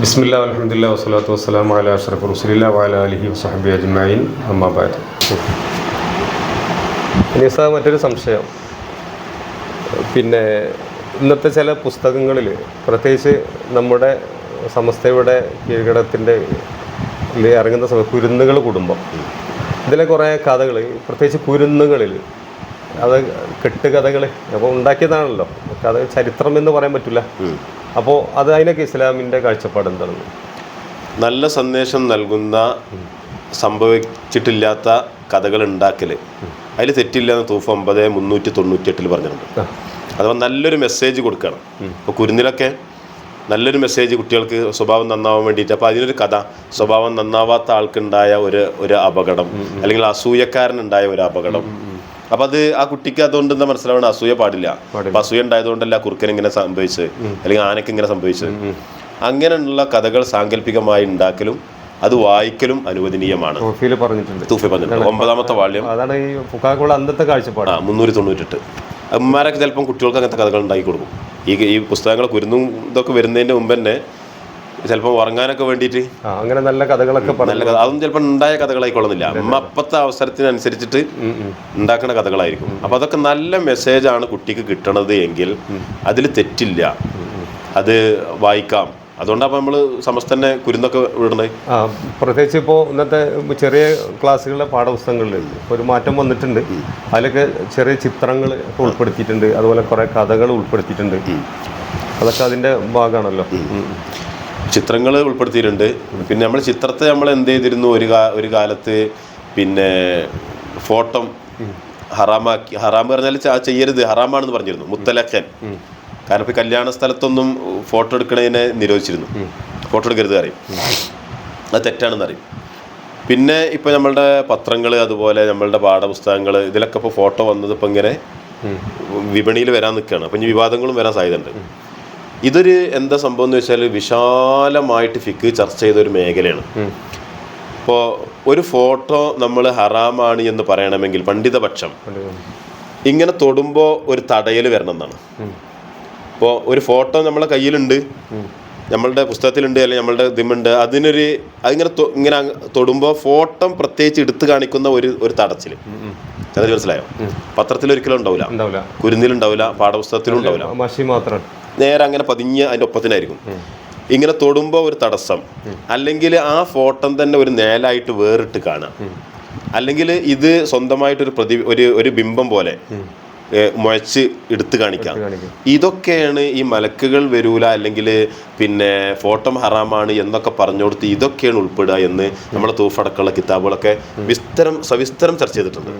ബിസ്മില്ല അലഹമുല്ല വസ്സലാത്തു വസ്സലാം അല അഷ്റഫ് റുസലില്ല വാല അലഹി വസഹബി അജ്മൈൻ അമ്മാബാദ് ഇനിസ മറ്റൊരു സംശയം. പിന്നെ ഇന്നത്തെ ചില പുസ്തകങ്ങളിൽ പ്രത്യേകിച്ച് നമ്മുടെ സമസ്തയുടെ കീഴ്ഘടത്തിന്റെ ഇറങ്ങുന്ന സമയം കുരുന്നുകൾ കുടുംബം. ഇതിലെ കുറേ കഥകൾ പ്രത്യേകിച്ച് കുരുന്നുകളിൽ അത് കെട്ടുകഥകൾ അപ്പോൾ ഉണ്ടാക്കിയതാണല്ലോ. കഥ ചരിത്രം എന്ന് പറയാൻ പറ്റില്ല. അപ്പോൾ അത് അതിനൊക്കെ ഇസ്ലാമിന്റെ കാഴ്ചപ്പാട് എന്താണ്? നല്ല സന്ദേശം നൽകുന്ന സംഭവിച്ചിട്ടില്ലാത്ത കഥകൾ ഉണ്ടാക്കൽ അതിൽ തെറ്റില്ല എന്ന് തൂഫ് ഒമ്പത് മുന്നൂറ്റി തൊണ്ണൂറ്റി എട്ടിൽ പറഞ്ഞിട്ടുണ്ട് അഥവാ നല്ലൊരു മെസ്സേജ് കൊടുക്കണം. ഇപ്പോൾ കുരുന്നിലൊക്കെ നല്ലൊരു മെസ്സേജ് കുട്ടികൾക്ക് സ്വഭാവം നന്നാവാൻ വേണ്ടിയിട്ട് അപ്പോൾ അതിനൊരു കഥ സ്വഭാവം നന്നാവാത്ത ആൾക്കുണ്ടായ ഒരു ഒരു അപകടം അല്ലെങ്കിൽ അസൂയക്കാരനുണ്ടായ ഒരു അപകടം അപ്പൊ അത് ആ കുട്ടിക്ക് അതുകൊണ്ട് എന്താ മനസ്സിലാവണം അസൂയ പാടില്ല. അപ്പൊ അസൂയ ഉണ്ടായതുകൊണ്ടല്ല കുറുക്കൻ ഇങ്ങനെ സംഭവിച്ചത്. അല്ലെങ്കിൽ ആനക്ക് ഇങ്ങനെ സംഭവിച്ചത്. അങ്ങനെയുള്ള കഥകൾ സാങ്കല്പികമായി ഉണ്ടാക്കലും അത് വായിക്കലും അനുവദനീയമാണ്. പറഞ്ഞിട്ടുണ്ട്. തൂഫി പറഞ്ഞിട്ടുണ്ട്. ഒമ്പതാമത്തെ വാള്യം അതാണ് ഈ ഫുക്കാക്കുള്ള അന്നത്തെ കാഴ്ചപ്പാട്. ആ മുന്നൂറ്റി തൊണ്ണൂറ്റെട്ട് അമ്മമാരൊക്കെ ചിലപ്പം കുട്ടികൾക്ക് അങ്ങനത്തെ കഥകൾ ഉണ്ടാക്കി കൊടുക്കും. ഈ ഈ പുസ്തകങ്ങൾ കുരുന്നും ഇതൊക്കെ വരുന്നതിന്റെ മുമ്പ് തന്നെ ചിലപ്പോൾ ഉറങ്ങാനൊക്കെ വേണ്ടിയിട്ട്. അങ്ങനെ നല്ല കഥകളൊക്കെ നല്ല കഥ. അതൊന്നും ചിലപ്പോൾ ഉണ്ടായ കഥകളായിക്കൊള്ളുന്നില്ല അമ്മ അപ്പത്തെ അവസരത്തിനനുസരിച്ചിട്ട് ഉണ്ടാക്കുന്ന കഥകളായിരിക്കും. അപ്പോൾ അതൊക്കെ നല്ല മെസ്സേജാണ് കുട്ടിക്ക് കിട്ടണത് എങ്കിൽ അതിൽ തെറ്റില്ല. അത് വായിക്കാം. അതുകൊണ്ടാണ് നമ്മൾ സമസ്തന്നെ കുരുന്നൊക്കെ വിടുന്നത്. ആ പ്രത്യേകിച്ച് ഇപ്പോൾ ഇന്നത്തെ ചെറിയ ക്ലാസ്സുകളിലെ പാഠപുസ്തകങ്ങളിൽ ഒരു മാറ്റം വന്നിട്ടുണ്ട്. അതിലൊക്കെ ചെറിയ ചിത്രങ്ങൾ ഉൾപ്പെടുത്തിയിട്ടുണ്ട്. അതുപോലെ കുറേ കഥകൾ ഉൾപ്പെടുത്തിയിട്ടുണ്ട്. അതൊക്കെ അതിന്റെ ഭാഗമാണല്ലോ. ചിത്രങ്ങൾ ഉൾപ്പെടുത്തിയിട്ടുണ്ട്. പിന്നെ നമ്മൾ ചിത്രത്തെ നമ്മൾ എന്ത് ചെയ്തിരുന്നു? ഒരു കാ ഒരു കാലത്ത് പിന്നെ ഫോട്ടോ ഹറാമാക്കി ഹറാം പറഞ്ഞാൽ ചെയ്യരുത്. ഹറാമാണെന്ന് പറഞ്ഞിരുന്നു. മുത്തലക്കൻ കാരണം ഇപ്പോൾ കല്യാണ സ്ഥലത്തൊന്നും ഫോട്ടോ എടുക്കണതിനെ നിരോധിച്ചിരുന്നു. ഫോട്ടോ എടുക്കരുത് അറിയും അത് തെറ്റാണെന്ന് അറിയും പിന്നെ ഇപ്പോൾ നമ്മളുടെ പത്രങ്ങൾ അതുപോലെ നമ്മളുടെ പാഠപുസ്തകങ്ങൾ ഇതിലൊക്കെ ഇപ്പോൾ ഫോട്ടോ വന്നത് ഇപ്പോൾ ഇങ്ങനെ വിപണിയിൽ വരാൻ നിൽക്കുകയാണ്. അപ്പം ഇനി വിവാദങ്ങളും വരാൻ സാധ്യതയുണ്ട്. ഇതൊരു എന്താ സംഭവം എന്ന് വെച്ചാൽ വിശാലമായിട്ട് ഫിക്ക് ചർച്ച ചെയ്ത ഒരു മേഖലയാണ്. ഇപ്പോൾ ഒരു ഫോട്ടോ നമ്മൾ ഹറാമാണ് എന്ന് പറയണമെങ്കിൽ പണ്ഡിതപക്ഷം ഇങ്ങനെ തൊടുമ്പോൾ ഒരു തടയൽ വരണം എന്നാണ്. ഇപ്പോൾ ഒരു ഫോട്ടോ നമ്മളെ കയ്യിലുണ്ട്. നമ്മളുടെ പുസ്തകത്തിലുണ്ട് അല്ലെങ്കിൽ നമ്മളുടെ ഇതിമുണ്ട്. അതിനൊരു അതിങ്ങനെ ഇങ്ങനെ തൊടുമ്പോൾ ഫോട്ടോ പ്രത്യേകിച്ച് എടുത്തു കാണിക്കുന്ന ഒരു ഒരു തടച്ചിൽ അത് മനസ്സിലായോ? പത്രത്തിൽ ഒരിക്കലും ഉണ്ടാവില്ല ഉണ്ടാവില്ല കുരുന്നിലുണ്ടാവില്ല പാഠപുസ്തകത്തിലും ഉണ്ടാവില്ല മഷി മാത്രം. നേരെ അങ്ങനെ പതിഞ്ഞ് അതിന്റെ ഒപ്പത്തിനായിരിക്കും. ഇങ്ങനെ തൊടുമ്പോൾ ഒരു തടസ്സം. അല്ലെങ്കിൽ ആ ഫോട്ടം തന്നെ ഒരു നേലായിട്ട് വേറിട്ട് കാണാം. അല്ലെങ്കിൽ ഇത് സ്വന്തമായിട്ടൊരു പ്രതി ഒരു ഒരു ബിംബം പോലെ മുഴച്ച് എടുത്തു കാണിക്കാം. ഇതൊക്കെയാണ് ഈ മലക്കുകൾ വരൂല അല്ലെങ്കിൽ പിന്നെ ഫോട്ടം ഹറാമാണ് എന്നൊക്കെ പറഞ്ഞു കൊടുത്ത് ഇതൊക്കെയാണ് ഉൾപ്പെടുക എന്ന് നമ്മളെ തൂഫടക്കമുള്ള കിതാബുകളൊക്കെ വിസ്തരം സവിസ്തരം ചർച്ച ചെയ്തിട്ടുണ്ട്.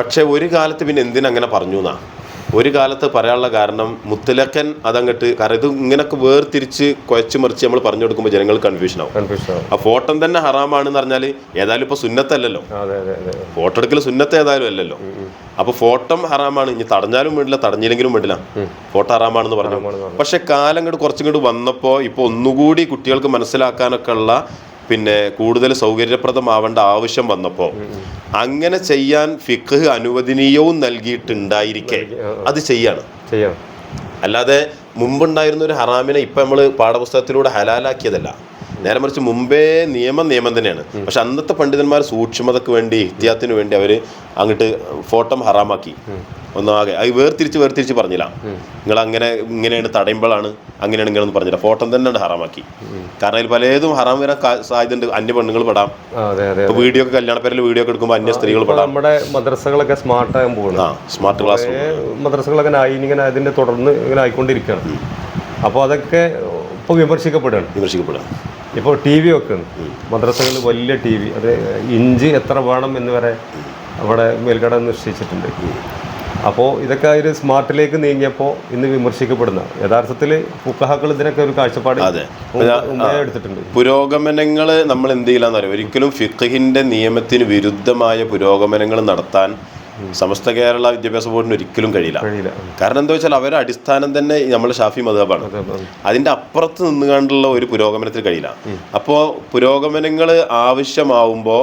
പക്ഷെ ഒരു കാലത്ത് പിന്നെ എന്തിനങ്ങനെ പറഞ്ഞു എന്നാ? ഒരു കാലത്ത് പറയാനുള്ള കാരണം മുത്തലക്കൻ അതങ്ങട്ട് കാരണം ഇത് ഇങ്ങനൊക്കെ വേർതിരിച്ച് കുഴച്ചു മറിച്ച് നമ്മൾ പറഞ്ഞു കൊടുക്കുമ്പോൾ ജനങ്ങൾ കൺഫ്യൂഷൻ ആവും. ആ ഫോട്ടോ തന്നെ ഹറാമാണെന്ന് പറഞ്ഞാൽ ഏതായാലും ഇപ്പോൾ സുന്നത്തല്ലല്ലോ. ഫോട്ടോ എടുക്കൽ സുന്നത്ത് ഏതായാലും അല്ലല്ലോ. അപ്പൊ ഫോട്ടോ ഹറാമാണ്. ഇനി തടഞ്ഞാലും വേണ്ടില്ല തടഞ്ഞില്ലെങ്കിലും വേണ്ടില്ല. ഫോട്ടോ ഹറാമാണെന്ന് പറഞ്ഞു. പക്ഷെ കാലം ഇങ്ങോട്ട് കുറച്ചും കൂടി വന്നപ്പോൾ ഇപ്പോൾ ഒന്നുകൂടി കുട്ടികൾക്ക് മനസ്സിലാക്കാനൊക്കെ ഉള്ള പിന്നെ കൂടുതൽ സൗകര്യപ്രദമാവേണ്ട ആവശ്യം വന്നപ്പോൾ അങ്ങനെ ചെയ്യാൻ ഫിഖ് അനുവദനീയവും നൽകിയിട്ടുണ്ടായിരിക്കെ. അത് ചെയ്യാണ്. ചെയ്യാം അല്ലാതെ മുമ്പുണ്ടായിരുന്ന ഒരു ഹറാമിനെ ഇപ്പം നമ്മൾ പാഠപുസ്തകത്തിലൂടെ ഹലാലാക്കിയതല്ല. നേരെ മറിച്ച് മുമ്പേ നിയമം നിയമം തന്നെയാണ്. പക്ഷെ അന്നത്തെ പണ്ഡിതന്മാർ സൂക്ഷ്മതക്ക് വേണ്ടി ഇഹ്തിയാത്തിന് വേണ്ടി അവർ അങ്ങോട്ട് ഫോട്ടം ഹറാമാക്കി. ഒന്നാകെ അത് വേർതിരിച്ച് വേർതിരിച്ച് പറഞ്ഞില്ല. നിങ്ങൾ അങ്ങനെ ഇങ്ങനെയാണ് തടയുമ്പോഴാണ് അങ്ങനെയാണ് ഇങ്ങനെയൊന്നും പറഞ്ഞില്ല. ഫോട്ടം തന്നെയാണ് ഹറാമാക്കി. കാരണം അതിൽ പലതും ഹറാം വരാൻ സാധ്യത സാധ്യതയുണ്ട്. അന്യ പെണ്ണുങ്ങൾ പെടാം. ഇപ്പൊ വീഡിയോ ഒക്കെ കല്യാണ പേരിൽ വീഡിയോ ഒക്കെ എടുക്കുമ്പോൾ അന്യ സ്ത്രീകൾ പെടാം. നമ്മുടെ മദ്രസകളൊക്കെ സ്മാർട്ട് ആകാൻ പോകുന്നു സ്മാർട്ട് ക്ലാസ് മദ്രസകളൊക്കെ ആയി ഇങ്ങനെ അതിന്റെ തുടർന്ന് ഇങ്ങനെ ആയിക്കൊണ്ടിരിക്കുകയാണ് അപ്പോൾ അതൊക്കെ ഇപ്പോൾ വിമർശിക്കപ്പെടുകയാണ്. വിമർശിക്കപ്പെടുക ഇപ്പോൾ ടി വി ഒക്കെ ഉണ്ട് മദ്രസകളിൽ വലിയ ടി വി അത് ഇഞ്ച് എത്ര വേണം എന്ന് വരെ അവിടെ മേൽക്കട നിശ്ചയിച്ചിട്ടുണ്ട്. അപ്പോൾ ഇതൊക്കെ ഒരു സ്മാർട്ടിലേക്ക് നീങ്ങിയപ്പോൾ ഇന്ന് വിമർശിക്കപ്പെടുന്ന യഥാർത്ഥത്തിൽ ഫുക്കഹാക്കൾ ഇതിനൊക്കെ ഒരു കാഴ്ചപ്പാട് എടുത്തിട്ടുണ്ട്. പുരോഗമനങ്ങൾ നമ്മൾ എന്ത് ചെയ്യില്ലെന്ന് അറിയാം? ഒരിക്കലും ഫിഖഹിന്റെ നിയമത്തിന് വിരുദ്ധമായ പുരോഗമനങ്ങൾ നടത്താൻ സമസ്ത കേരള വിദ്യാഭ്യാസ ബോർഡിന് ഒരിക്കലും കഴിയില്ല. കാരണം എന്താ വെച്ചാൽ അവരുടെ അടിസ്ഥാനം തന്നെ നമ്മൾ ഷാഫി മതാബാണ് അതിന്റെ അപ്പുറത്ത് നിന്നുകൊണ്ടുള്ള ഒരു പുരോഗമനത്തിന് കഴിയില്ല. അപ്പോൾ പുരോഗമനങ്ങൾ ആവശ്യമാവുമ്പോൾ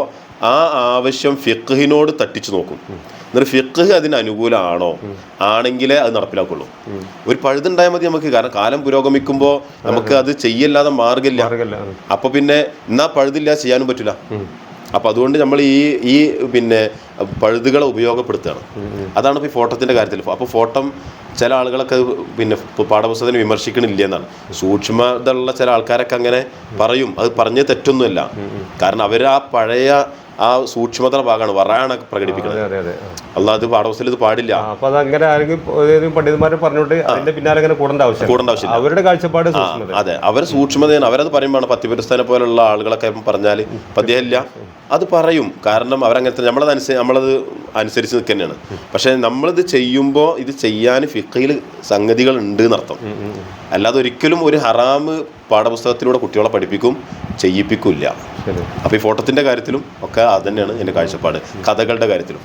ആ ആവശ്യം ഫിഖിനോട് തട്ടിച്ചു നോക്കും. എന്നിട്ട് ഫിഖ് അതിന് അനുകൂലമാണോ ആണെങ്കിലേ അത് നടപ്പിലാക്കുള്ളൂ. ഒരു പഴുതുണ്ടായാൽ മതി നമുക്ക്. കാരണം കാലം പുരോഗമിക്കുമ്പോൾ നമുക്ക് അത്. ചെയ്യല്ലാതെ മാർഗമില്ല. അപ്പൊ പിന്നെ എന്നാ പഴുതില്ല ചെയ്യാനും പറ്റില്ല. അപ്പോൾ അതുകൊണ്ട് നമ്മൾ ഈ ഈ പിന്നെ പഴുതുകളെ ഉപയോഗപ്പെടുത്തുകയാണ് അതാണ് ഇപ്പോൾ ഈ ഫോട്ടത്തിന്റെ കാര്യത്തിൽ അപ്പോൾ ഫോട്ടം ചില ആളുകളൊക്കെ പിന്നെ പാഠപുസ്തകത്തിന് വിമർശിക്കണില്ല എന്നാണ്. സൂക്ഷ്മതയുള്ള ചില ആൾക്കാരൊക്കെ അങ്ങനെ പറയും. അത് പറഞ്ഞ് തെറ്റൊന്നുമല്ല. കാരണം അവർ ആ പഴയ ആ സൂക്ഷ്മതയുടെ ഭാഗമാണ് വറാണ് പ്രകടിപ്പിക്കുന്നത്. അല്ലാതെ ആ. പാഠപുസ്തകത്തിൽ ഇത് പാടില്ല. അപ്പൊ അതങ്ങനെ ആരെങ്കിലും പണ്ഡിതന്മാരെ പറഞ്ഞോട്ട് അതിന്റെ പിന്നാലെ അങ്ങനെ കൂടേണ്ട ആവശ്യം കൂടേണ്ട ആവശ്യമില്ല. അവരുടെ കാഴ്ചപ്പാട് അതെ അവർ സൂക്ഷ്മതയാണ്. അവരത് പറയുമ്പോൾ പത്തിപുരസ്ഥാനെ പോലുള്ള ആളുകളൊക്കെ പറഞ്ഞാൽ പതിയല്ല. അത് പറയും. കാരണം അവരങ്ങനത്തെ നമ്മളത് അനുസരിച്ച് നമ്മളത് അനുസരിച്ച് നിൽക്കുന്നതാണ് പക്ഷേ നമ്മളിത് ചെയ്യുമ്പോൾ ഇത് ചെയ്യാൻ ഫിക്കയിൽ സംഗതികൾ ഉണ്ട് എന്നർത്ഥം. അല്ലാതെ ഒരിക്കലും ഒരു ഹറാമ് പാഠപുസ്തകത്തിലൂടെ കുട്ടികളെ പഠിപ്പിക്കും. ചെയ്യിപ്പിക്കില്ല. അപ്പൊ അപ്പോൾ ഈ ഫോട്ടോത്തിന്റെ കാര്യത്തിലും ഒക്കെ അത് തന്നെയാണ് എന്റെ കാഴ്ചപ്പാട്. കഥകളുടെ കാര്യത്തിലും.